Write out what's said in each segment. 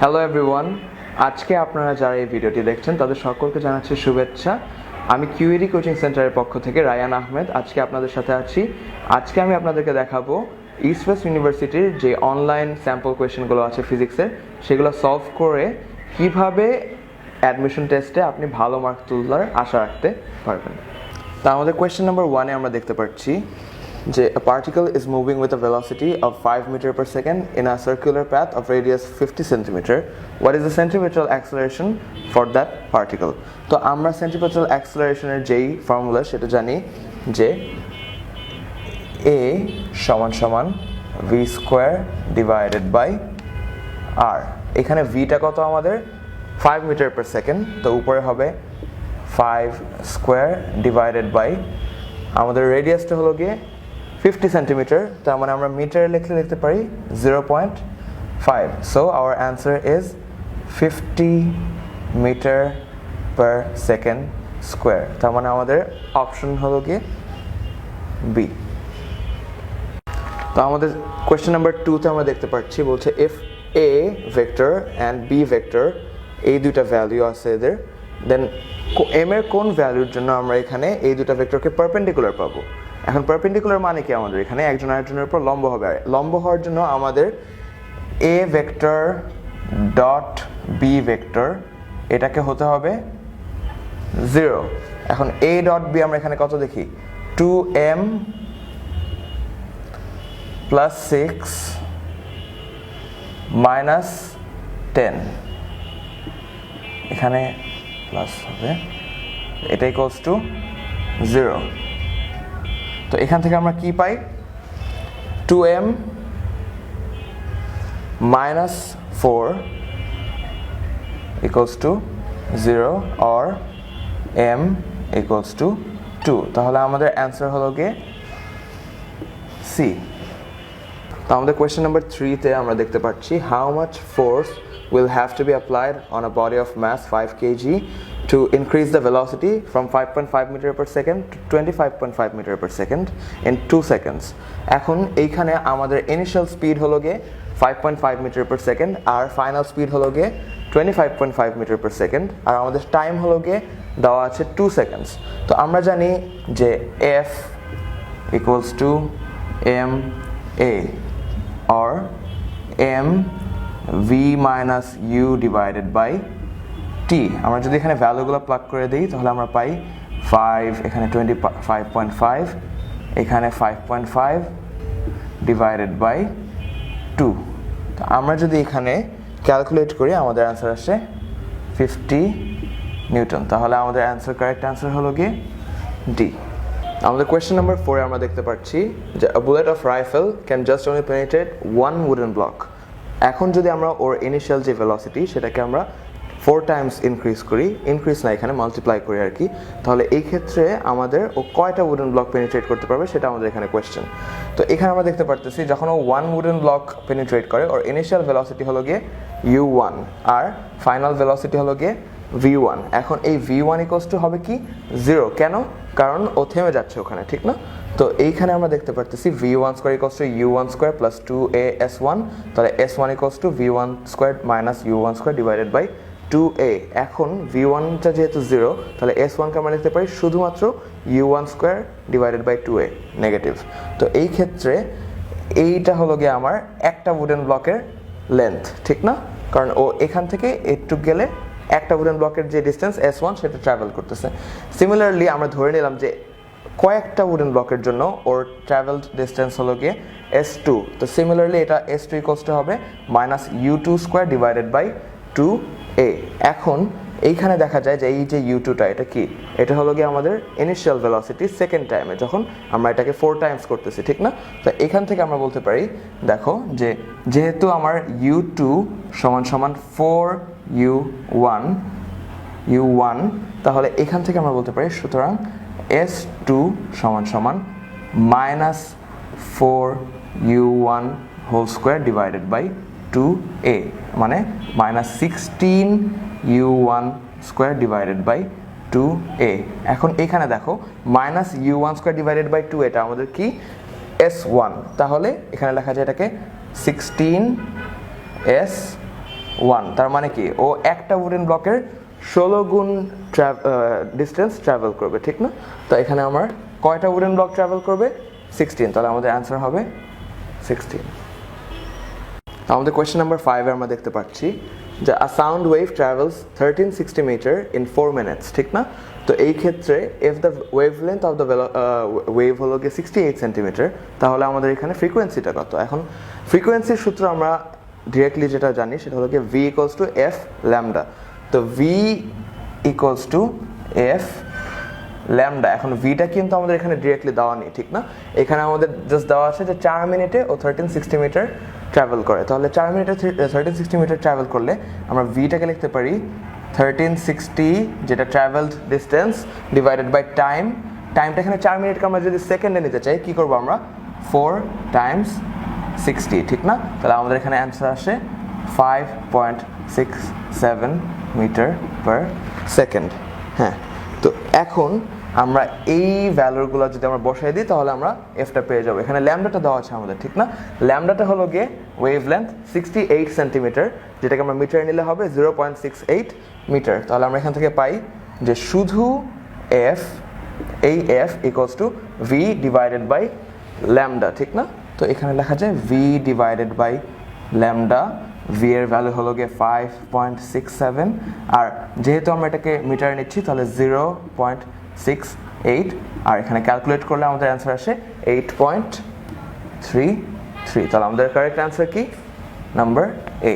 Hello everyone আজকে আপনারা যারা এই ভিডিওটি দেখছেন, তাদের সকলকে জানাচ্ছি শুভেচ্ছা। আমি কিউইডি কোচিং সেন্টারের পক্ষ থেকে রায়ান আহমেদ। আজকে আপনাদের সাথে আছি। আজকে আমি আপনাদেরকে দেখাবো ইস্ট ওয়েস্ট ইউনিভার্সিটির যে অনলাইন স্যাম্পল কোয়েশ্চেনগুলো আছে ফিজিক্সের সেগুলো সলভ করে কীভাবে অ্যাডমিশন টেস্টে আপনি ভালো মার্ক তোলার আশা রাখতে পারবেন। তা আমাদের কোয়েশ্চেন নাম্বার ওয়ানে আমরা দেখতে পাচ্ছি। যে particle is moving with a velocity of five metre per second in a circular path of radius fifty centimetre what is the centimetre acceleration for that particle তো আমরা সেন্টিমিটার অ্যাক্সেলারেশনের যেই ফর্মুলা সেটা জানি যে এ সমান সমান V square divided by R এখানে ভিটা কত আমাদের? ফাইভ মিটার পার সেকেন্ড তো উপরে হবে ফাইভ স্কোয়ার ডিভাইডেড বাই আমাদের রেডিয়াসটা হলো গিয়ে ফিফটি সেন্টিমিটার তার মানে আমরা মিটারে লিখলে লিখতে পারি zero point five so our answer is fifty metre per second square তার মানে আমাদের অপশন হলো গিয়ে বি তো আমাদের কোয়েশ্চেন নাম্বার টুতে আমরা দেখতে পাচ্ছি, বলছে if A vector and B vector এই দুইটা ভ্যালু আছে এদের দেন এম এর কোন ভ্যালুর জন্য আমরা এখানে এই দুটা ভেক্টরকে পারপেন্ডিকুলার পাবো? এখন পারপেন্ডিকুলার মানে কি আমাদের? এখানে একজন আরেকজনের উপর লম্ব হবে। লম্ব হওয়ার জন্য আমাদের A vector dot B vector এটাকে হতে হবে জিরো এখন এ ডট বি আমরা এখানে কত দেখি? Two M plus six minus ten এখানে প্লাস হবে, এটা ইকোয়ালস টু জিরো তো এখান থেকে আমরা কি পাই? Two M minus four equals to zero or M equals to two তাহলে আমাদের অ্যান্সার হলো গিয়ে সি তো আমাদের কোয়েশ্চেন নাম্বার থ্রিতে আমরা দেখতে পাচ্ছি how much force will have to be applied on a body of mass 5 kg to increase the velocity from 5.5 meter per second to 25.5 meter per second in 2 seconds এখন এইখানে আমাদের initial speed হলো গিয়ে 5.5 metre per second আর final speed হলো গিয়ে 25.5 metre per second আর আমাদের time হলো গিয়ে দেওয়া আছে 2 সেকেন্ডস তো আমরা জানি যে F equals to m a or m v minus u divided by t, আমরা যদি এখানে ভ্যালুগুলো প্লাগ করে দিই, তাহলে আমরা পাই ফাইভ এখানে টোয়েন্টি ফাইভ পয়েন্ট ফাইভ এখানে five point five divided by two তো আমরা যদি এখানে ক্যালকুলেট করি, আমাদের অ্যান্সার আসে ফিফটি নিউটন তাহলে আমাদের অ্যান্সার কারেক্ট অ্যান্সার হলো গিয়ে ডি আমাদের কোয়েশ্চেন নাম্বার ফোরে আমরা দেখতে পাচ্ছি যে a bullet of rifle can just only penetrate one wooden block এখন যদি আমরা ওর ইনিশিয়াল যে ভেলোসিটি সেটাকে আমরা ফোর টাইমস ইনক্রিজ করি ইনক্রিজ না এখানে মাল্টিপ্লাই করি আর কি। তাহলে এই ক্ষেত্রে আমাদের ও কয়টা উডেন ব্লক পেনিট্রেট করতে পারবে সেটা আমাদের এখানে কোয়েশ্চেন তো এখানে আমরা দেখতে পারতেছি, যখন ও ওয়ান উডেন ব্লক পেনিট্রেট করে, ওর ইনিশিয়াল ভেলোসিটি হলো গিয়ে ইউ ওয়ান আর ফাইনাল ভেলোসিটি হলো গিয়ে ভি ওয়ান এখন এই ভি ওয়ান ইকোয়াস টু হবে কি? জিরো কেন? কারণ ও থেমে যাচ্ছে ওখানে, ঠিক না? তো এইখানে আমরা দেখতে পারতেছি V one square equals to U one square plus two A S one তাহলে S one equals to V one square minus U one square divided by two A এখন ভি ওয়ানটা যেহেতু জিরো তাহলে এস ওয়ানকে আমরা লিখতে পারি শুধুমাত্র U one square divided by two A negative তো এই ক্ষেত্রে এইটা হলো গিয়ে আমার একটা উডেন ব্লকের লেন্থ ঠিক না? কারণ ও এখান থেকে একটু গেলে একটা উডেন ব্লকের যে ডিস্টেন্স এস ওয়ান সেটা ট্রাভেল করতেছে। সিমিলারলি আমরা ধরে নিলাম যে কয়েকটা উডেন ব্লকের জন্য ওর ট্রাভেলড ডিস্টেন্স হলো গিয়ে এস টু তো সিমিলারলি এটা এস টু ইকোয়াস হবে minus U two square divided by two A, এখন এইখানে দেখা যায় যে এই যে ইউ টুটা এটা কি? এটা হলো গিয়ে আমাদের ইনিশিয়াল ভেলোসিটি সেকেন্ড টাইমে যখন আমরা এটাকে ফোর টাইমস করতেছি, ঠিক না? তো এখান থেকে আমরা বলতে পারি, দেখো যে যেহেতু আমার ইউ টু সমান সমান four U one U one তাহলে এখান থেকে আমরা বলতে পারি সুতরাং এস টু সমান সমান minus four U one whole square divided by two A মানে minus sixteen U one square divided by two A এখন এখানে দেখো minus U one square divided by two এটা আমাদের কি? এস ওয়ান তাহলে এখানে লেখা যায় এটাকে সিক্সটিন এস ওয়ান তার মানে কি? ও একটা উডেন ব্লকের ষোলো গুণ ডিস্টেন্স ট্রাভেল করবে, ঠিক না? তো এখানে আমার কয়টা উডেন ব্লক ট্রাভেল করবে? সিক্সটিন তাহলে আমাদের অ্যান্সার হবে সিক্সটিন আমাদের কোয়েশ্চেন নাম্বার ফাইভে আমরা দেখতে পাচ্ছি যে a sound wave travels thirteen sixty metre in four minutes ঠিক না? তো এই ক্ষেত্রে if the wavelength of the wave হলো গিয়ে সিক্সটি এইট সেন্টিমিটার তাহলে আমাদের এখানে ফ্রিকোয়েন্সিটা কত? এখন ফ্রিকোয়েন্সির সূত্র আমরা ডিরেক্টলি যেটা জানি সেটা হলো গিয়ে V equals to F lambda তো V equals to F lambda এখন ভিটা কিন্তু আমাদের এখানে ডিরেক্টলি দেওয়া নেই, ঠিক না? এখানে আমাদের জাস্ট দেওয়া আছে যে চার মিনিটে ও থার্টিন সিক্সটি মিটার ট্রাভেল করে। তাহলে চার মিনিটে থার্টিন সিক্সটি মিটার ট্রাভেল করলে আমরা ভিটাকে লিখতে পারি থার্টিন সিক্সটি যেটা travelled distance divided by time টাইমটা এখানে চার মিনিটকে আমরা যদি সেকেন্ডে নিতে চাই, কী করব আমরা? ফোর টাইমস সিক্সটি ঠিক না? তাহলে আমাদের এখানে অ্যান্সার আসে five point six seven metre per second হ্যাঁ তো এখন আমরা এই ভ্যালুগুলো যদি আমরা বসাই দিই, তাহলে আমরা এফটা পেয়ে যাব। এখানে ল্যামডাটা দেওয়া আছে আমাদের, ঠিক না? ল্যামডাটা হলো গিয়ে wave length sixty eight centimetre যেটাকে আমরা মিটারে নিলে হবে zero point six eight metre তাহলে আমরা এখান থেকে পাই যে শুধু এফ এই F equals to V divided by lambda ঠিক না? তো এখানে লেখা যায় V divided by lambda V এর ভ্যালু হলো গিয়ে ফাইভ পয়েন্ট সিক্স সেভেন আর যেহেতু আমরা এটাকে মিটারে নিচ্ছি, তাহলে জিরো পয়েন্ট সিক্স এইট আর এখানে ক্যালকুলেট করলে আমাদের অ্যান্সার আসে এইট পয়েন্ট থ্রি থ্রি তাহলে আমাদের কারেক্ট অ্যান্সার কি? নাম্বার এ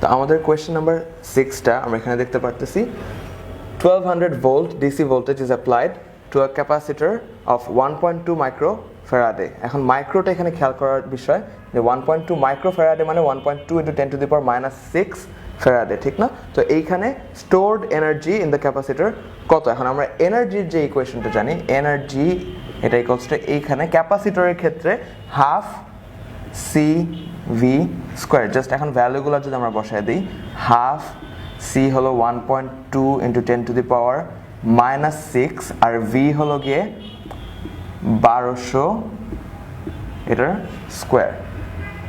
তো আমাদের কোয়েশ্চেন নাম্বার সিক্সটা আমরা এখানে দেখতে পারতেছি। 1200 volt DC voltage is applied to a capacitor of 1.2 micro farad. এখন মাইক্রোটা এখানে খেয়াল করার বিষয় যে 1.2 মাইক্রো ফ্যারাডে মানে 1.2 into ten to the power minus six Faraday ঠিক না? তো এইখানে stored energy in the capacitor কত? এখন আমরা এনার্জির যে ইকুয়েশনটা জানি এনার্জি এটা ইকলস টু এইখানে ক্যাপাসিটরের ক্ষেত্রে half C V square just এখন ভ্যালুগুলো যদি আমরা বসায় দিই হাফ সি হলো one point two into ten to the power minus six R V হলো গিয়ে বারোশো এটার স্কোয়ার।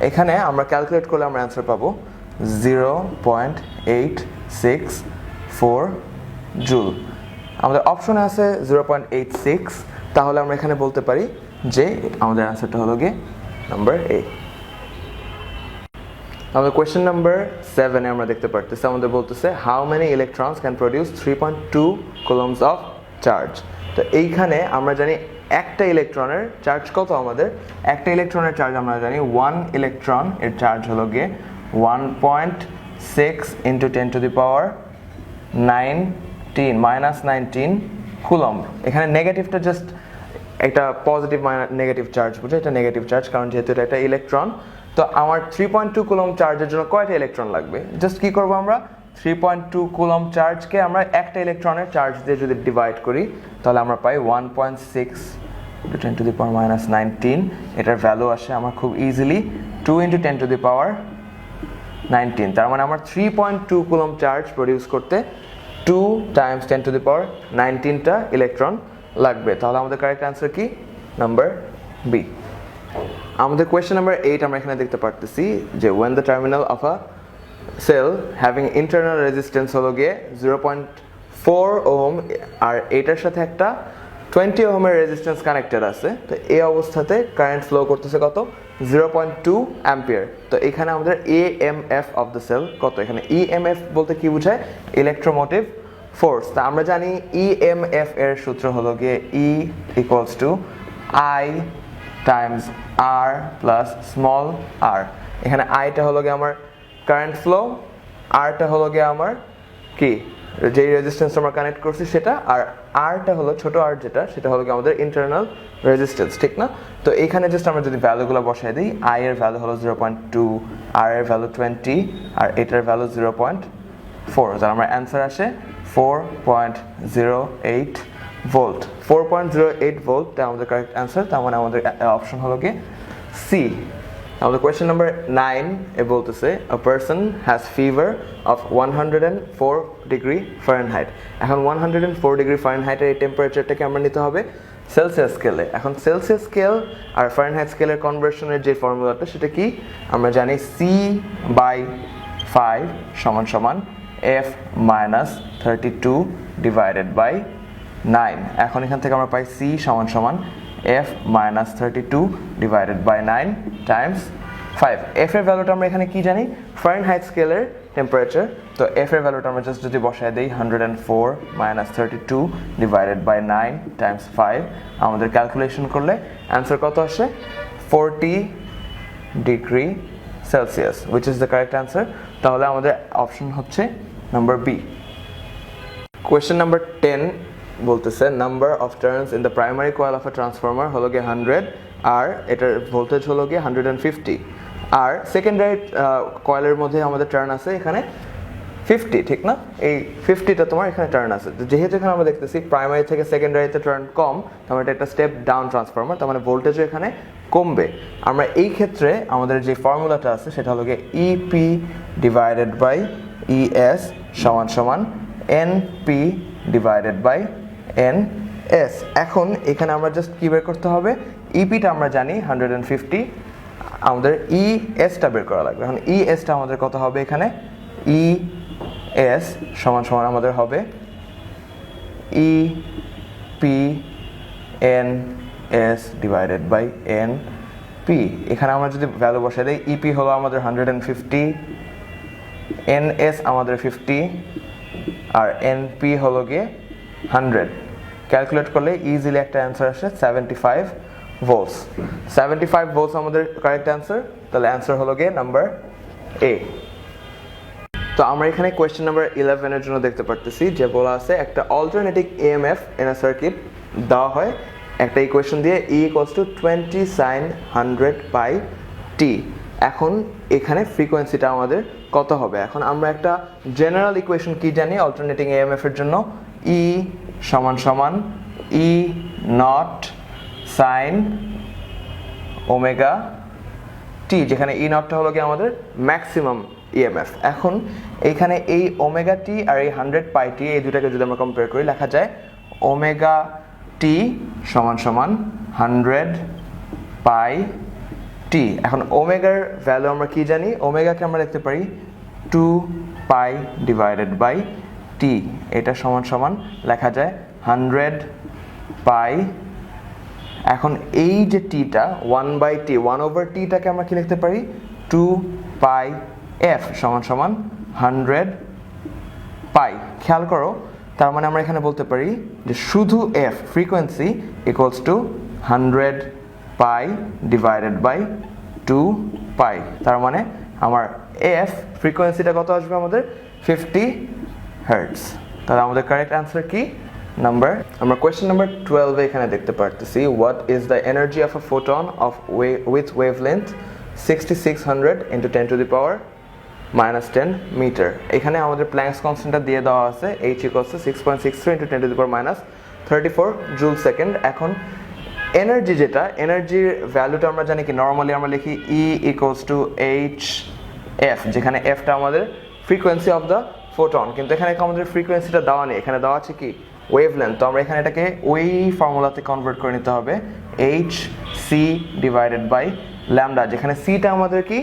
এখানে আমরা ক্যালকুলেট করলে আমরা অ্যান্সার পাবো zero point eight six four joule আমাদের অপশনে আছে জিরো পয়েন্ট এইট সিক্স তাহলে আমরা এখানে বলতে পারি যে আমাদের অ্যান্সারটা হলো গিয়ে নাম্বার এ আমাদের কোয়েশ্চেন নাম্বার সেভেনে আমরা দেখতে পারতেছি, আমাদের বলতেছে how many electrons can produce three point two coulombs of charge তো এইখানে আমরা জানি একটা ইলেকট্রনের চার্জ কত আমাদের? একটা ইলেকট্রনের চার্জ আমরা জানি ওয়ান ইলেকট্রন এর চার্জ হলো গিয়ে one point six into ten to the power nineteen minus nineteen coulomb এখানে নেগেটিভটা জাস্ট একটা পজিটিভ নেগেটিভ চার্জ বুঝে? এটা নেগেটিভ চার্জ কারণ যেহেতু এটা একটা ইলেকট্রন তো আমার থ্রি পয়েন্ট টু কুলম চার্জের জন্য কয়টা ইলেকট্রন লাগবে? জাস্ট কি করব আমরা? থ্রি পয়েন্ট টু কুলম চার্জকে আমরা একটা ইলেকট্রনের চার্জ দিয়ে যদি ডিভাইড করি, তাহলে আমরা পাই one point six ten to the power minus nineteen এটার ভ্যালু আসে আমার খুব easily two into ten to the power nineteen তার মানে আমার three point two coulomb charge produce করতে two times ten to the power নাইনটিনটা electron লাগবে। তাহলে আমাদের কারেক্ট অ্যান্সার কি? নাম্বার বি আমাদের কোয়েশ্চেন নাম্বার এইট আমরা এখানে দেখতে পারতেছি যে when the terminal of a cell having internal resistance হলো গিয়ে জিরো পয়েন্ট ফোর ওহম, আর এটার সাথে একটা টোয়েন্টি ওহমের রেজিস্ট্যান্স কানেক্টেড আছে। তো এই অবস্থাতে কারেন্ট ফ্লো করতেছে কত? জিরো পয়েন্ট টু অ্যাম্পিয়ার তো এখানে আমাদের E M F of the cell কত? এখানে ই এম এফ বলতে কি বোঝায়? ইলেকট্রোমোটিভ ফোর্স তা আমরা জানি ই এম এফ এর সূত্র হলো গিয়ে E equals to I times R plus small R এখানে আইটা হলো গিয়ে আমার কারেন্ট ফ্লো আরটা হলো গিয়ে আমার কি? যেই রেজিস্ট্যান্স আমরা কানেক্ট করছি সেটা, আর আরটা হলো ছোট আর যেটা, সেটা হলো গিয়ে আমাদের ইন্টারনাল রেজিস্ট্যান্স ঠিক না? তো এখানে জাস্ট আমরা যদি ভ্যালুগুলো বসাই দিই আই এর ভ্যালু হলো জিরো পয়েন্ট টু আর এর ভ্যালু টোয়েন্টি আর এটার ভ্যালু জিরো পয়েন্ট ফোর তাহলে আমার অ্যান্সার আসে four point zero eight volt four point zero eight volt আমাদের কারেক্ট অ্যান্সার তার মানে আমাদের অপশন হলো কি সি আমাদের কোয়েশ্চেন নাম্বার নাইন এ বলতেছে a person has fever of one hundred and four degree Fahrenheit এখন one hundred and four degree ফারেনহাইটের এই টেম্পারেচারটাকে আমরা নিতে হবে সেলসিয়াস স্কেলে এখন সেলসিয়াস স্কেল আর ফারেনহাইট স্কেলের কনভার্সনের যে ফর্মুলাটা সেটা কি? আমরা জানি সি বাই ফাইভ সমান সমান F minus thirty two divided by nine এখন এখান থেকে আমরা পাই সি সমান সমান F minus thirty two divided by nine times five F এর ভ্যালুটা আমরা এখানে কি জানি? ফারেন হাইট স্কেলের টেম্পারেচার তো এফ এর ভ্যালুটা আমরা জাস্ট যদি বসায় দিই hundred and four minus thirty two divided by nine times five আমাদের ক্যালকুলেশন করলে অ্যান্সার কত আসে? Forty degree Celsius which is the correct answer তাহলে আমাদের অপশন হচ্ছে number B question number ten বলতেছে number of turns in the primary coil of a transformer হলো গিয়ে হান্ড্রেড আর এটার ভোল্টেজ হলো গিয়ে হান্ড্রেড অ্যান্ড ফিফটি আর সেকেন্ডারি কয়েলের মধ্যে আমাদের টার্ন আছে এখানে ফিফটি ঠিক না? এই ফিফটিটা তোমার এখানে টার্ন আছে। যেহেতু এখানে আমরা দেখতেছি প্রাইমারি থেকে সেকেন্ডারিতে টার্ন কম, তার মানে এটা একটা স্টেপ ডাউন ট্রান্সফর্মার তার মানে ভোল্টেজও এখানে কমবে। আমরা এই ক্ষেত্রে আমাদের যে ফর্মুলাটা আছে, সেটা হলো গিয়ে ইপি ডিভাইডেড বাই ইএস সমান সমান N P divided by N S এখন এখানে আমরা জাস্ট কী বের করতে হবে? ইপিটা আমরা জানি হান্ড্রেড অ্যান্ড ফিফটি আমাদের ই এসটা বের করা লাগবে। এখন ই এসটা আমাদের কত হবে এখানে? ই এস সমান সমান আমাদের হবে E P N S divided by N P এখানে আমরা যদি ভ্যালু বসাই দিই ইপি হলো আমাদের hundred and fifty N S আমাদের ফিফটি আর এন পি হলো গিয়ে হান্ড্রেড ক্যালকুলেট করলে ইজিলি একটা অ্যান্সার আসে seventy five volts seventy five volts আমাদের কারেক্ট অ্যান্সার তাহলে অ্যান্সার হলো গিয়ে নাম্বার এ তো আমরা এখানে কোয়েশ্চেন নাম্বার ইলেভেনের জন্য দেখতে পারতেছি, যে বলা আছে একটা অল্টারনেটিভ ইএমএফ এন সার্কিট দেওয়া হয়। একটা ইকুয়েশন দিয়ে E equals to twenty sine hundred by t এখন এখানে ফ্রিকোয়েন্সিটা আমাদের কত হবে? এখন আমরা একটা জেনারেল ইকুয়েশন কি জানি? অল্টারনেটিং ইএমএফ এর জন্য ই সমান সমান E naught sine omega t যেখানে ই নটটা হলো কি আমাদের ম্যাক্সিমাম ইএমএফ এখন এইখানে এই ওমেগা টি আর এই হান্ড্রেড পাই টি এই দুটাকে যদি আমরা কম্পেয়ার করি, লেখা যায় ওমেগা টি সমান সমান হান্ড্রেড পাই টি এখন ওমেগার ভ্যালু আমরা কি জানি? ওমেগাকে আমরা দেখতে পারি two pi divided by t এটা সমান সমান লেখা যায় হান্ড্রেড পাই এখন এই যে টিটা one by t one over টিটাকে আমরা কি লিখতে পারি? টু পাই এফ সমান সমান হান্ড্রেড পাই খেয়াল করো, তার মানে আমরা এখানে বলতে পারি যে শুধু F frequency equals to hundred pi divided by two pi তার মানে আমার এফ ফ্রিকোয়েন্সিটা কত আসবে আমাদের? ফিফটি হার্টস তাহলে আমাদের কারেক্ট অ্যান্সার কি? নাম্বার আমরা কোয়েশ্চেন নাম্বার টুয়েলভে এখানে দেখতে পারতেছি। What is the energy of a photon of way with wave length sixty six hundred into ten to the power minus ten metre এখানে আমাদের প্ল্যাঙ্কস কনস্ট্যান্টটা দিয়ে দেওয়া আছে। H equals six point six three into ten to the power minus thirty four joule second এখন energy যেটা এনার্জির ভ্যালুটা আমরা জানি কি? নর্মালি আমরা লিখি E equals to H F যেখানে এফটা আমাদের ফ্রিকোয়েন্সি অফ দ্য ফোটন কিন্তু এখানে আমাদের ফ্রিকোয়েন্সিটা দেওয়া নেই। এখানে দেওয়া আছে কি? ওয়েভ লেন্থ তো আমরা এখানে এটাকে ওই ফর্মুলাতে কনভার্ট করে নিতে হবে। H C divided by lambda যেখানে সিটা আমাদের কি?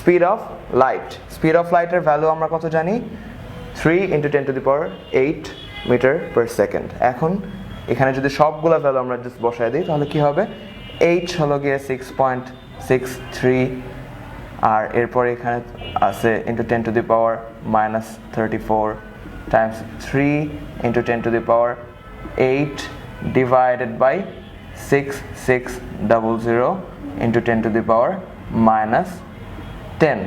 Speed of light speed of লাইটের ভ্যালু আমরা কত জানি? Three into ten to the power eight metre per second এখন এখানে যদি সবগুলো ভ্যালু আমরা জাস্ট বসায় দিই, তাহলে কি হবে? এইচ হলো গিয়ে সিক্স পয়েন্ট সিক্স থ্রি আর এরপর এখানে আছে into ten to the power minus thirty four times three into ten to the power eight divided by six six double zero into ten to the power minus ten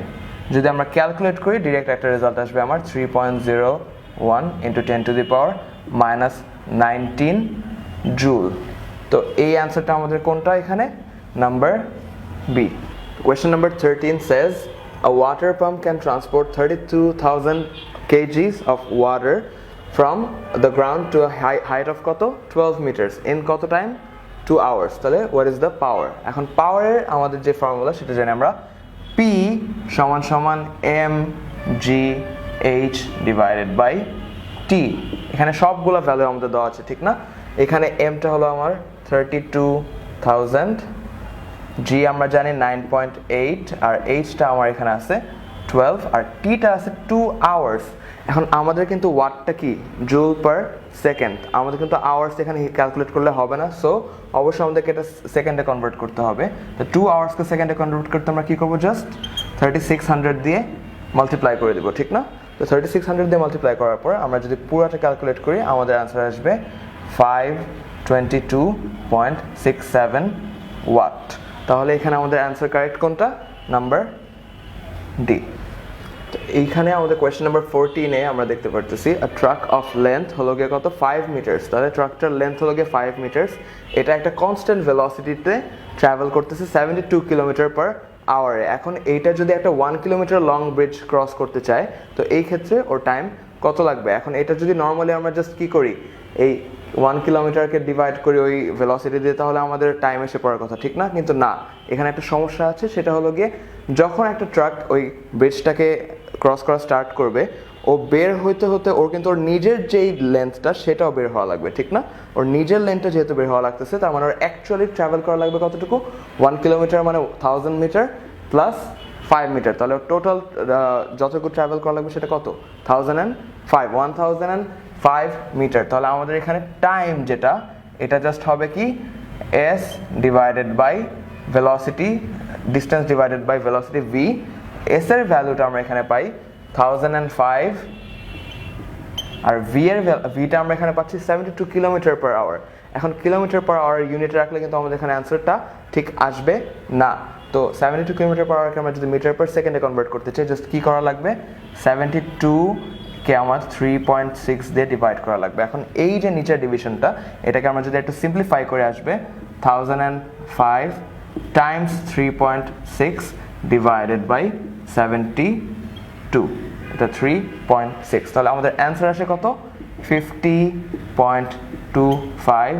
যদি আমরা calculate করি direct একটা result আসবে আমার three point zero one into ten to the power minus nineteen joule তো এই অ্যান্সারটা আমাদের কোনটা এখানে number B Question number 13 says a water pump can transport 32,000 kgs of water from the ground to a hei- height of কত 12 meters in কত time 2 hours তাহলে what is the power এখন পাওয়ারের আমাদের যে ফর্মুলা সেটা জানি আমরা P সমান সমান m g h divided by t এখানে সবগুলো ভ্যালু আমাদের দেওয়া আছে, ঠিক না? এখানে mটা হলো আমার 32000 জি আমরা জানি নাইন পয়েন্ট এইট আর এইচটা আমার এখানে আছে টুয়েলভ আর টিটা আছে টু আওয়ার্স এখন আমাদের কিন্তু ওয়াটটা কি? জুল পার সেকেন্ড আমাদের কিন্তু আওয়ার্স এখানে ক্যালকুলেট করলে হবে না সো অবশ্যই আমাদেরকে এটা সেকেন্ডে কনভার্ট করতে হবে। তো টু আওয়ার্সকে সেকেন্ডে কনভার্ট করতে আমরা কী করব? জাস্ট থার্টি সিক্স হান্ড্রেড দিয়ে মাল্টিপ্লাই করে দেবো, ঠিক না? তো থার্টি সিক্স হান্ড্রেড দিয়ে মাল্টিপ্লাই করার পর আমরা যদি পুরোটা ক্যালকুলেট করি, আমাদের অ্যান্সার আসবে five twenty two point six seven watt তাহলে এখানে আমাদের অ্যান্সার কারেক্ট কোনটা? নাম্বার ডি এইখানে আমাদের কোয়েশ্চেন নাম্বার ফোরটিনে আমরা দেখতে পারতেছি ট্রাক অফ লেন্থ হলো গিয়ে কত? ফাইভ মিটার্স তাহলে ট্রাকটার লেন্থ হলো গিয়ে ফাইভ মিটার্স এটা একটা কনস্ট্যান্ট ভেলোসিটিতে ট্রাভেল করতেছে সেভেন্টি টু কিলোমিটার পার আওয়ারে এখন এইটা যদি একটা one kilometre long bridge cross করতে চায়, তো এই ক্ষেত্রে ওর টাইম কত লাগবে? এখন এটা যদি নর্মালি আমরা জাস্ট কী করি? এই ওয়ান কিলোমিটারকে ডিভাইড করি ওই ভেলোসিটি দিয়ে তাহলে আমাদের টাইম এসে পড়ার কথা, ঠিক না? কিন্তু না। এখানে একটা সমস্যা আছে, সেটা হলো গিয়ে যখন একটা ট্রাক ওই ব্রিজটাকে ক্রস করা স্টার্ট করবে ও বের হইতে হতে ওর কিন্তু ওর নিজের যেই লেন্থটা সেটাও বের হওয়া লাগবে, ঠিক না? ওর নিজের লেন্থটা যেহেতু বের হওয়া লাগতেছে, তার মানে ওর অ্যাকচুয়ালি ট্রাভেল করা লাগবে কতটুকু? ওয়ান কিলোমিটার মানে thousand metre plus five metre তাহলে টোটাল যতটুকু ট্রাভেল করা লাগবে সেটা কত? Thousand and five one thousand and five metre তাহলে আমাদের এখানে টাইম যেটা, এটা জাস্ট হবে কি? S divided by velocity distance divided by velocity V S এর ভ্যালুটা আমরা এখানে পাই থাউজেন্ড অ্যান্ড ফাইভ আর ভি এর ভিটা আমরা এখানে পাচ্ছি seventy two kilometre per hour এখন কিলোমিটার পার আওয়ার ইউনিটে রাখলে কিন্তু আমাদের এখানে অ্যান্সারটা ঠিক আসবে না। তো সেভেন্টি টু কিলোমিটার পার আওয়ারকে আমরা যদি মিটার পার সেকেন্ডে কনভার্ট করতে চাই জাস্ট কী করা লাগবে? সেভেন্টি টু কে আমার থ্রি পয়েন্ট সিক্স দিয়ে ডিভাইড করা লাগবে। এখন এই যে নিচের ডিভিশনটা এটাকে আমরা যদি একটু সিম্পলিফাই করে আসবে thousand and five times three point six divided by seventy two এটা থ্রি পয়েন্ট সিক্স তাহলে আমাদের অ্যান্সার আসে কত? Fifty point two five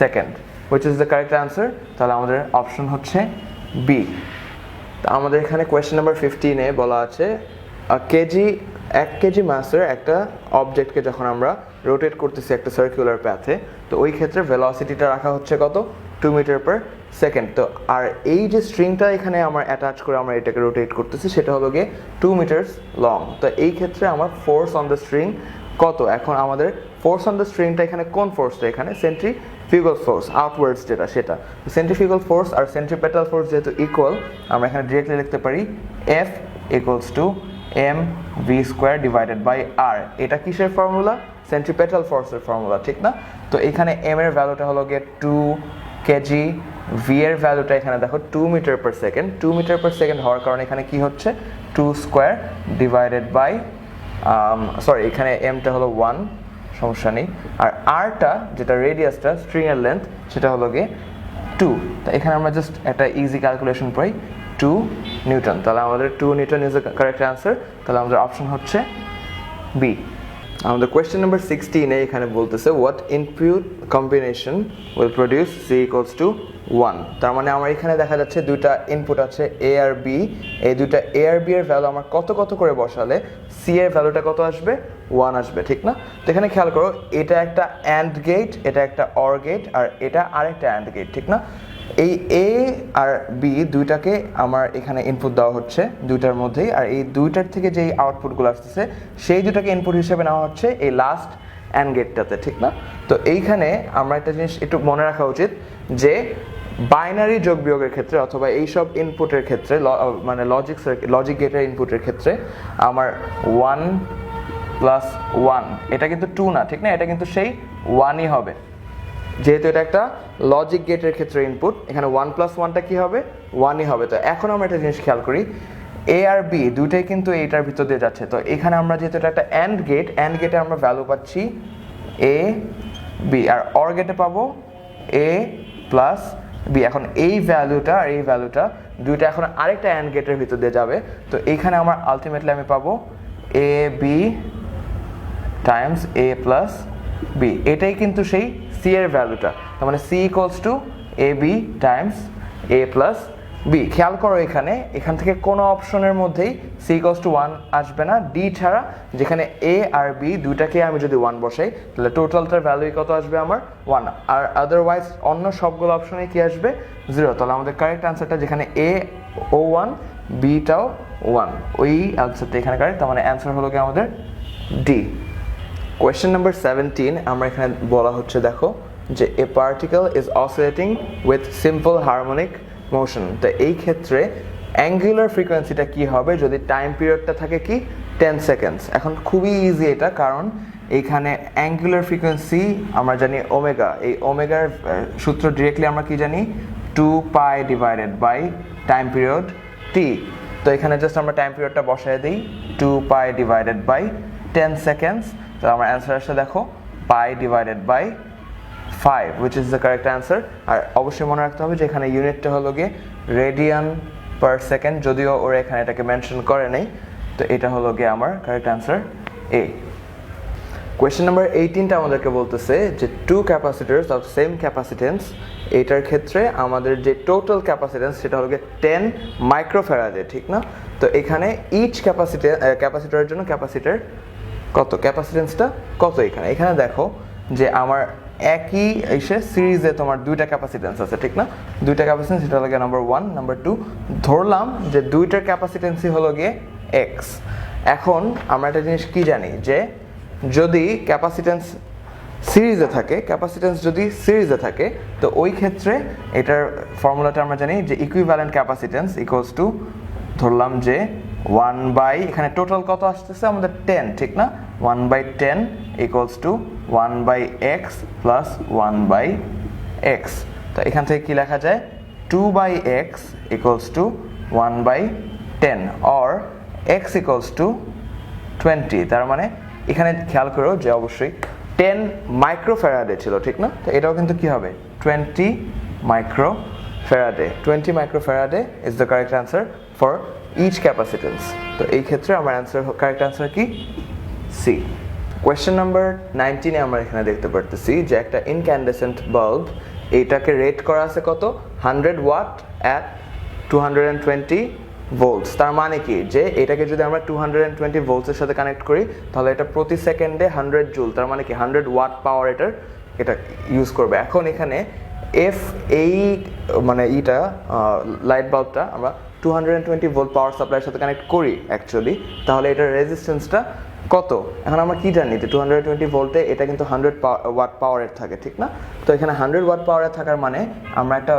second which is the correct answer তাহলে আমাদের অপশন হচ্ছে বি তা আমাদের এখানে কোয়েশ্চেন নাম্বার ফিফটিনে বলা আছে কেজি এক কেজি মাসের একটা অবজেক্টকে যখন আমরা রোটেট করতেছি একটা সার্কুলার প্যাথে তো ওই ক্ষেত্রে ভেলোসিটিটা রাখা হচ্ছে কত? টু মিটার পার সেকেন্ড তো আর এই যে স্ট্রিংটা এখানে আমার অ্যাটাচ করে আমরা এটাকে রোটেট করতেছি, সেটা হলো গিয়ে টু মিটার্স লং তো এই ক্ষেত্রে আমার ফোর্স অন দ্য স্ট্রিং কত? এখন আমাদের ফোর্স অন দ্য স্ট্রিংটা এখানে কোন ফোর্সটা এখানে সেন্ট্রি ফিগল ফোর্স আউটওয়ার্ডস যেটা, সেটা। সেন্ট্রিফিউগাল ফোর্স আর সেন্ট্রিপেটাল ফোর্স যেহেতু ইকুয়াল আমরা এখানে ডিরেক্টলি লিখতে পারি F equals to M V square divided by R এটা কিসের ফর্মুলা সেন্ট্রিপেটাল ফোর্সের ফর্মুলা ঠিক না? তো এখানে এম এর ভ্যালুটা হলো গিয়ে টু কেজি ভি এর ভ্যালুটা এখানে দেখো two metre per second two metre per second হওয়ার কারণে এখানে কি হচ্ছে? Two square divided by sorry এখানে এমটা হলো ওয়ান সমস্যা নেই। আর আরটা যেটা রেডিয়াসটা স্ট্রিংয়ের লেন্থ সেটা হলো গিয়ে টু তো এখানে আমরা জাস্ট একটা ইজি ক্যালকুলেশন পাই টু নিউটন তাহলে আমাদের two newton is the correct answer তাহলে আমাদের অপশন হচ্ছে বি আমাদের কোয়েশ্চেন নাম্বার সিক্সটিনে এখানে বলতেছে what input combination will produce C equals to one তার মানে আমার এখানে দেখা যাচ্ছে দুইটা ইনপুট আছে এ আর বি এই দুইটা এ আর বি এর ভ্যালু আমার কত কত করে বসালে সি এর ভ্যালুটা কত আসবে? ওয়ান আসবে, ঠিক না? তো এখানে খেয়াল করো, এটা একটা অ্যান্ড গেট এটা একটা অর গেট আর এটা আরেকটা অ্যান্ড গেট ঠিক না? এই এ আর বি দুইটাকে আমার এখানে ইনপুট দেওয়া হচ্ছে, দুইটার মধ্যেই। আর এই দুইটার থেকে যেই আউটপুটগুলো আসতেছে, সেই দুটাকে ইনপুট হিসেবে নেওয়া হচ্ছে এই লাস্ট অ্যান্ড গেটটাতে ঠিক না? তো এইখানে আমরা একটা জিনিস একটু মনে রাখা উচিত যে বাইনারি যোগ বিয়োগের ক্ষেত্রে অথবা এইসব ইনপুটের ক্ষেত্রে মানে লজিক লজিক গেটের ইনপুটের ক্ষেত্রে আমার ওয়ান প্লাস ওয়ান এটা কিন্তু টু না, ঠিক না? এটা কিন্তু সেই ওয়ানই হবে। যেহেতু এটা একটা লজিক গেটের ক্ষেত্রে ইনপুট এখানে ওয়ান প্লাস ওয়ানটা কী হবে? ওয়ানই হবে। তো এখন আমরা একটা জিনিস খেয়াল করি এ আর বি দুইটাই কিন্তু এইটার ভিতর দিয়ে যাচ্ছে। তো এখানে আমরা যেহেতু এটা একটা অ্যান্ড গেট অ্যান্ড গেটে আমরা ভ্যালু পাচ্ছি এ বি আর অর গেটে পাবো এ প্লাস বি এখন এই ভ্যালুটা আর এই ভ্যালুটা দুইটা এখন আরেকটা অ্যান্ড গেটের ভিতর দিয়ে যাবে। তো এইখানে আমার আলটিমেটলি আমি পাবো A B times A plus B এটাই কিন্তু সেই সি এর ভ্যালুটা তার মানে C equals to A B times A plus B খেয়াল করো এখানে, এখান থেকে কোনো অপশনের মধ্যেই সি ইকুয়ালস টু ওয়ান আসবে না। ডি ছাড়া যেখানে এ আর বি দুইটাকে আমি যদি ওয়ান বসাই, তাহলে টোটালটার ভ্যালু কত আসবে আমার? ওয়ান আর আদারওয়াইজ অন্য সবগুলো অপশনে কি আসবে? জিরো তাহলে আমাদের কারেক্ট অ্যান্সারটা যেখানে এ ও ওয়ান বিটাও ওয়ান ওই অ্যান্সারটা এখানে কারেক্ট তার মানে অ্যান্সার হলো কি আমাদের ডি কোয়েশ্চেন নাম্বার সেভেন্টিন আমরা এখানে বলা হচ্ছে, দেখো, যে a particle is oscillating with simple harmonic motion তো এই ক্ষেত্রে অ্যাঙ্গুলার ফ্রিকোয়েন্সিটা কি হবে? যদি টাইম পিরিয়ডটা থাকে কি? টেন সেকেন্ডস এখন খুবই ইজি এটা, কারণ এইখানে অ্যাঙ্গুলার ফ্রিকোয়েন্সি আমরা জানি ওমেগা এই ওমেগার সূত্র ডিরেক্টলি আমরা কি জানি? Two pi divided by time period T তো এখানে জাস্ট আমরা টাইম পিরিয়ডটা বসায় দিই two pi divided by ten seconds তো আমার অ্যান্সার আসলে দেখো pi divided by five which is the correct answer আর অবশ্যই মনে রাখতে হবে যে এখানে ইউনিটটা হলো গিয়ে রেডিয়ান পার সেকেন্ড যদিও ওরা এখানে এটাকে মেনশন করে নেই, তো এটা হলো গিয়ে আমার correct answer A question number এইটিনটা আমাদেরকে বলতেছে যে two capacitors of same capacitance এটার ক্ষেত্রে আমাদের যে টোটাল ক্যাপাসিটেন্স সেটা হলো গিয়ে টেন মাইক্রোফেরাডে ঠিক না? তো এখানে ইচ ক্যাপাসিটার ক্যাপাসিটারের জন্য ক্যাপাসিটার কত ক্যাপাসিটেন্সটা? কত এখানে? এখানে দেখো যে আমার একই এসে সিরিজে তোমার দুইটা ক্যাপাসিটেন্স আছে, ঠিক না? দুইটা ক্যাপাসিটেন্স সেটা হলো গিয়ে নাম্বার ওয়ান নাম্বার টু ধরলাম যে দুইটার ক্যাপাসিটেন্সই হলো গিয়ে এক্স এখন আমরা একটা জিনিস কি জানি? যে যদি ক্যাপাসিটেন্স সিরিজে থাকে, ক্যাপাসিটেন্স যদি সিরিজে থাকে, তো ওই ক্ষেত্রে এটার ফর্মুলাটা আমরা জানি যে ইকুইভ্যালেন্ট ক্যাপাসিটেন্স ইকুয়ালস টু ধরলাম যে ওয়ান বাই, এখানে টোটাল কত আসতেছে? আমাদের টেন ঠিক না? One by ten equals to one by X plus one by X তো এখান থেকে কি লেখা যায়? Two by X equals to one by ten or X equals to twenty তার মানে এখানে খেয়াল করো যে অবশ্যই টেন মাইক্রোফেরাডে ছিল, ঠিক না? তো এটাও কিন্তু কি হবে? Twenty micro faraday twenty micro faraday is the correct answer for each capacitance তো এই ক্ষেত্রে আমার অ্যান্সার কারেক্ট অ্যান্সার কি? সি কোয়েশ্চেন নাম্বার নাইনটিনে আমরা এখানে দেখতে পারতেছি যে একটা ইনক্যান্ডেসেন্ট বাল্ব এইটাকে রেট করা আছে কত? Hundred watt at two hundred and twenty volts তার মানে কি? যে এটাকে যদি আমরা টু হান্ড্রেড অ্যান্ড টোয়েন্টি ভোল্টসের সাথে কানেক্ট করি, তাহলে এটা প্রতি সেকেন্ডে হান্ড্রেড জুল তার মানে কি? হান্ড্রেড ওয়াট পাওয়ার এটার এটা ইউজ করবে। এখন এখানে এফ এই মানে ইটা লাইট বাল্বটা আমরা two hundred twenty volt power সাপ্লাইয়ের সাথে কানেক্ট করি অ্যাকচুয়ালি তাহলে এটার রেজিস্ট্যান্সটা কত? এখন আমরা কি জানি যে টু হান্ড্রেড টোয়েন্টি ভোল্টে এটা কিন্তু হান্ড্রেড ওয়াট পাওয়ারের থাকে, ঠিক না? তো এখানে হান্ড্রেড ওয়াট পাওয়ারের থাকার মানে আমরা একটা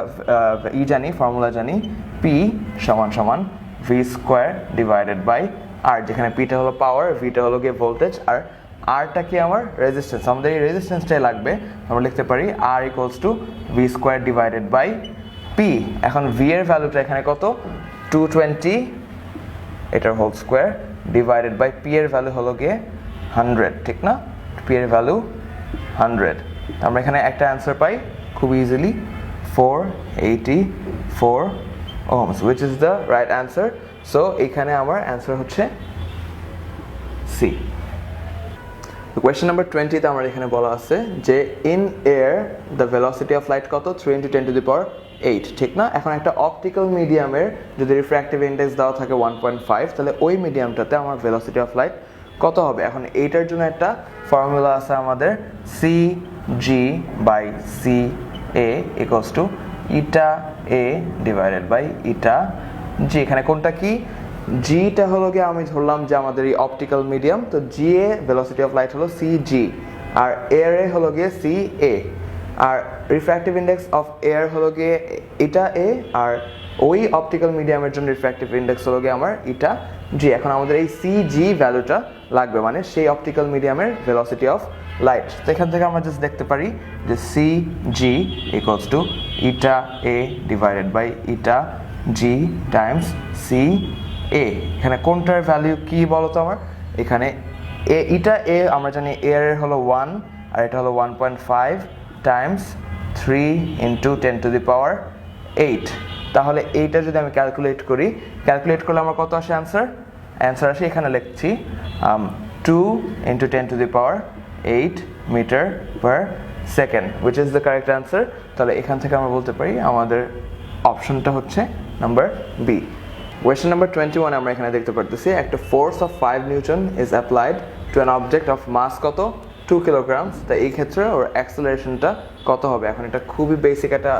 ই জানি ফর্মুলা জানি পি সমান সমান V square divided by R যেখানে পিটা হলো পাওয়ার ভিটা হলো গিয়ে ভোল্টেজ আর আরটা কি আমার রেজিস্ট্যান্স আমাদের এই রেজিস্ট্যান্সটাই লাগবে, আমরা লিখতে পারি R equals to V square divided by P এখন ভি এর ভ্যালুটা এখানে কত? টু টোয়েন্টি এটার whole square divided by P এর ভ্যালু হলো গিয়ে হান্ড্রেড ঠিক না? পি এর ভ্যালু হান্ড্রেড আমরা এখানে একটা অ্যান্সার পাই, খুব easily four eighty four ohms which is the right answer so এখানে আমার অ্যান্সার হচ্ছে সি কোয়েশ্চেন নাম্বার টোয়েন্টিতে আমার এখানে বলা আছে যে in air the velocity of light কত? Three into ten to the power eight ঠিক না? এখন একটা অপটিক্যাল মিডিয়ামের যদি রিফ্র্যাক্টিভ ইন্ডেক্স দেওয়া থাকে ওয়ান পয়েন্ট ফাইভ তাহলে ওই মিডিয়ামটাতে আমার ভেলোসিটি অফ লাইট কত হবে? এখন এইটার জন্য একটা ফর্মুলা আছে আমাদের C G by C A equals to eta A divided by eta G এখানে কোনটা কি? জিটা হলো গিয়ে আমি ধরলাম যে আমাদের এই অপটিক্যাল মিডিয়াম তো G A velocity of light হলো সি জি আর এয়ার এ হলো গিয়ে সি এ আর রিফ্র্যাক্টিভ ইন্ডেক্স অফ এয়ার হলো গিয়ে এটা এ আর ওই অপটিক্যাল মিডিয়ামের জন্য রিফ্র্যাক্টিভ ইন্ডেক্স হলো গিয়ে আমার এটা জি এখন আমাদের এই সি জি ভ্যালুটা লাগবে মানে সেই অপটিক্যাল মিডিয়ামের ভেলোসিটি অফ লাইট তো এখান থেকে আমরা জাস্ট দেখতে পারি যে C G equals to eta A divided by eta G times C A এখানে কোনটার ভ্যালু কি তো আমার? এখানে এ ইটা এ আমরা জানি এর হলো ওয়ান আর এটা হলো one point five times three into ten to the power eight তাহলে এইটা যদি আমি ক্যালকুলেট করি ক্যালকুলেট করলে আমার কত আসে অ্যান্সার অ্যান্সার আসে এখানে লিখছি two into ten to the power eight metre per second which is the correct answer তাহলে এখান থেকে আমরা বলতে পারি আমাদের অপশনটা হচ্ছে number B question number twenty one আমরা এখানে দেখতে পারতেছি। একটা force of five newton is applied to an object of mass কত? টু কিলোগ্রামস তা এই ক্ষেত্রে ওর অ্যাক্সেলারেশনটা কত হবে? এখন এটা খুবই বেসিক একটা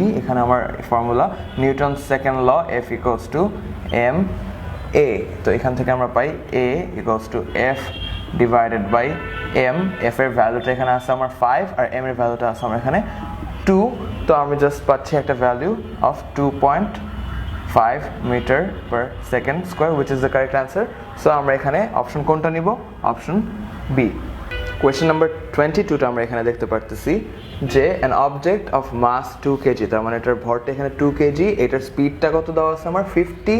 ই। এখানে আমার formula Newton second law F equals to M A তো এখান থেকে আমরা পাই A equals to F divided by M F এর ভ্যালুটা এখানে আছে আমার ফাইভ আর এম এর ভ্যালুটা আছে আমার এখানে টু তো আমি জাস্ট পাচ্ছি একটা value of two point five metre per second square which is the correct answer so আমরা এখানে অপশন কোনটা নিব? Option B question number twenty টুটা আমরা এখানে দেখতে পারতেছি যে an object of mass two KG তার মানে এটার ভরটা এখানে টু কেজি এটার স্পিডটা কত দেওয়া আছে আমার ফিফটি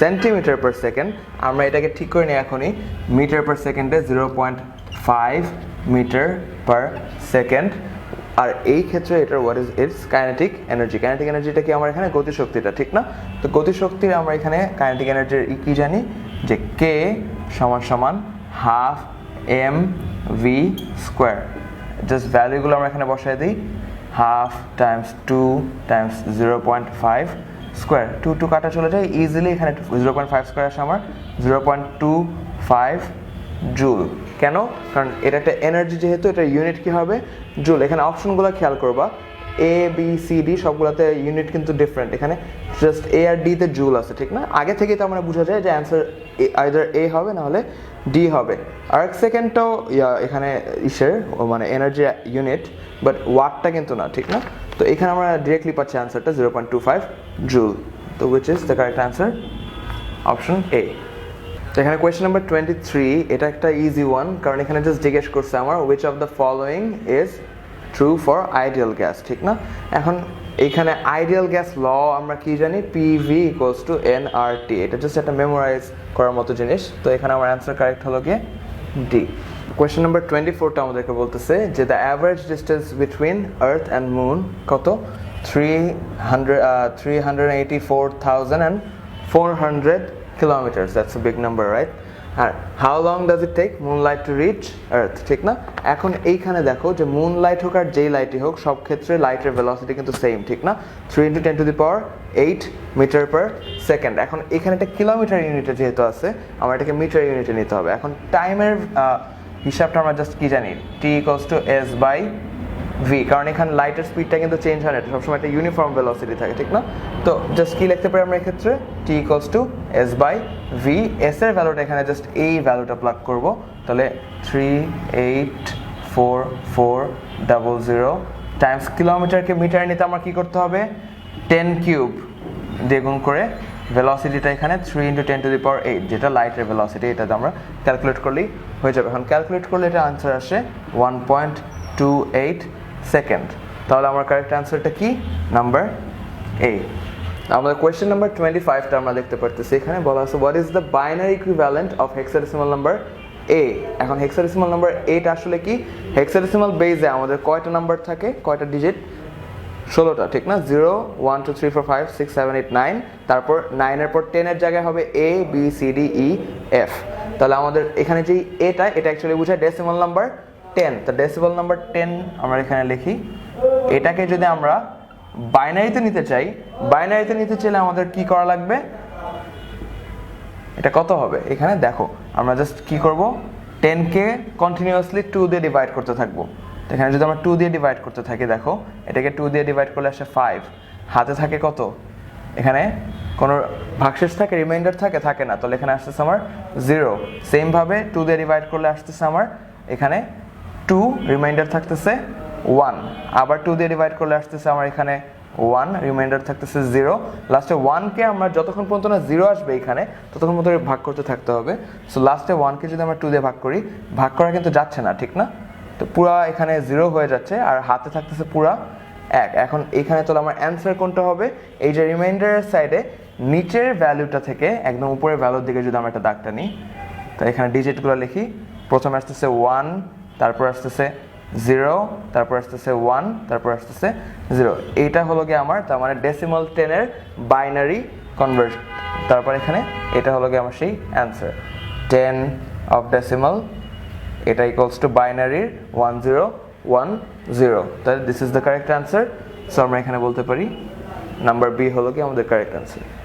সেন্টিমিটার পার সেকেন্ড আমরা এটাকে ঠিক করে নিই এখনই মিটার পার সেকেন্ডে zero point five metre per second আর এই ক্ষেত্রে এটার what is its kinetic energy kinetic এনার্জিটা কি আমার এখানে গতিশক্তিটা, ঠিক না? তো গতিশক্তির আমরা এখানে কাইনেটিক এনার্জির কি জানি? যে কে সমান সমান half M V square just ভ্যালুগুলো আমরা এখানে বসাই দিই। Half times two times zero point five square two two কাটা চলে যায় ইজিলি এখানে জিরো পয়েন্ট ফাইভ স্কোয়ার আসে আমার। Zero point two five joule কেন? কারণ এটা একটা এনার্জি যেহেতু, এটা ইউনিট কি হবে? জুল এখানে অপশনগুলো খেয়াল করবা। এ বি সি ডি সবগুলোতে ইউনিট কিন্তু ডিফারেন্ট এখানে জাস্ট এ আর ডি তে জুল আছে, ঠিক না? আগে থেকেই তো আমরা বোঝা যায় যে অ্যান্সার আইদার এ হবে না হলে ডি হবে। আর এক সেকেন্ডটাও এখানে ইসের মানে এনার্জি ইউনিট বাট ওয়াটটা কিন্তু না, ঠিক না? তো এখানে আমরা ডিরেক্টলি পাচ্ছি অ্যান্সারটা zero point two five joule তো which is the correct answer option A তো এখানে কোয়েশ্চেন নাম্বার টোয়েন্টি থ্রি এটা একটা ইজি ওয়ান কারণ এখানে জাস্ট জিজ্ঞেস করছে আমার which of the following is true for ideal gas ঠিক না? এখন এইখানে আইডিয়াল গ্যাস ল আমরা কি জানি? PV equals to N R T এটা জাস্ট একটা মেমোরাইজ করার মতো জিনিস। তো এখানে আমার অ্যান্সার কারেক্ট হলো গিয়ে ডি কোয়েশ্চেন নাম্বার টোয়েন্টি ফোরটা আমাদেরকে বলতেছে যে the average distance between earth and moon কত? Three hundred three hundred eighty four thousand and four hundred that's a big number, right? R how long does it take moonlight to reach earth ঠিক না? এখন এইখানে দেখো যে moonlight হোক আর যেই লাইটই হোক, সব ক্ষেত্রে লাইটের ভেলোসিটি কিন্তু সেম ঠিক না? Three into ten to the power eight metre per second এখন এখানে একটা কিলোমিটার ইউনিটে যেহেতু আছে, আমার এটাকে মিটার ইউনিটে নিতে হবে। এখন টাইমের হিসাবটা আমরা জাস্ট কি জানি? T equals to S by V কারণ এখানে লাইটের স্পিডটা কিন্তু চেঞ্জ হয় না, এটা সবসময় একটা ইউনিফর্ম ভেলোসিটি থাকে, ঠিক না? তো জাস্ট কি লিখতে পারি আমরা এক্ষেত্রে? T equals to S by V S এর ভ্যালুটা এখানে জাস্ট এই ভ্যালুটা প্লাগ করব। তাহলে three eight four four double zero times কিলোমিটারকে metre নিতে আমার কি করতে হবে? টেন কিউব দিয়ে করে ভেলোসিটিটা এখানে three into ten to the power eight যেটা লাইটের ভেলোসিটি এটাতে আমরা ক্যালকুলেট করলেই হয়ে যাবে। এখন ক্যালকুলেট করলে এটা আনসার আসে one point two eight second. তাহলে আমার কারেক্ট অ্যান্সারটা কি? নাম্বার এ আমাদের কোয়েশ্চেন নাম্বার টোয়েন্টি ফাইভটা আমরা দেখতে পারতেছি এখানে। বলা আছে what is the binary equivalent of hexadecimal number A এখন হেক্সাডেসিমাল নাম্বার এইটা আসলে কি? হেক্সাডেসিমাল বেজে আমাদের কয়টা নাম্বার থাকে? কয়টা ডিজিট ষোলোটা, ঠিক না? Zero one two three four five six seven eight nine তারপর নাইনের পর টেনের জায়গায় হবে A B C D E F তাহলে আমাদের এখানে যেই এটা এটা অ্যাকচুয়ালি বোঝায় ডেসিমাল নাম্বার টেন তো ডেসিমাল নাম্বার টেন আমরা এখানে লিখি। এটাকে যদি আমরা বাইনারিতে নিতে চাই বাইনারিতে নিতে চাইলে আমাদের কি করা লাগবে? এটা কত হবে? এখানে দেখো, আমরা জাস্ট কি করব? টেনকে কন্টিনিউয়াসলি টু দিয়ে ডিভাইড করতে থাকব। এখানে যদি আমরা টু দিয়ে ডিভাইড করতে থাকি, দেখো, এটাকে টু দিয়ে ডিভাইড করলে আসে ফাইভ হাতে থাকে কত? এখানে কোনো ভাগশেষ থাকে রিমাইন্ডার থাকে থাকে না। তাহলে এখানে আসতেছে আমার জিরো সেমভাবে টু দিয়ে ডিভাইড করলে আসতেছে আমার এখানে টু রিমাইন্ডার থাকতেছে ওয়ান আবার টু দিয়ে ডিভাইড করলে আসতেছে আমার এখানে ওয়ান রিমাইন্ডার থাকতেছে জিরো লাস্টে ওয়ানকে আমরা যতক্ষণ পর্যন্ত না জিরো আসবে এখানে, ততক্ষণ পর্যন্ত ভাগ করতে থাকতে হবে। সো লাস্টে ওয়ানকে যদি আমরা টু দিয়ে ভাগ করি, ভাগ করা কিন্তু যাচ্ছে না, ঠিক না? তো পুরা এখানে জিরো হয়ে যাচ্ছে, আর হাতে থাকতেছে পুরা এক। এখন এখানে তো আমার অ্যান্সার কোনটা হবে? এই যে রিমাইন্ডারের সাইডে নিচের ভ্যালুটা থেকে, একদম উপরের ভ্যালুর দিকে যদি আমরা একটা দাগটা নিই, তো এখানে ডিজিটগুলো লিখি, প্রথমে আসতেছে ওয়ান তারপর আসতেছে জিরো তারপর আসতেছে ওয়ান তারপর আসতেছে জিরো এইটা হলো গিয়ে আমার, তার মানে ডেসিমাল টেনের বাইনারি কনভার্ট তারপর এখানে এটা হলো গিয়ে আমার সেই অ্যান্সার টেন অফ ডেসিমাল এটা ইকুয়ালস টু বাইনারির ওয়ান জিরো ওয়ান জিরো তাহলে this is the correct answer so আমরা এখানে বলতে পারি নাম্বার বি হলো কি আমাদের কারেক্ট অ্যান্সার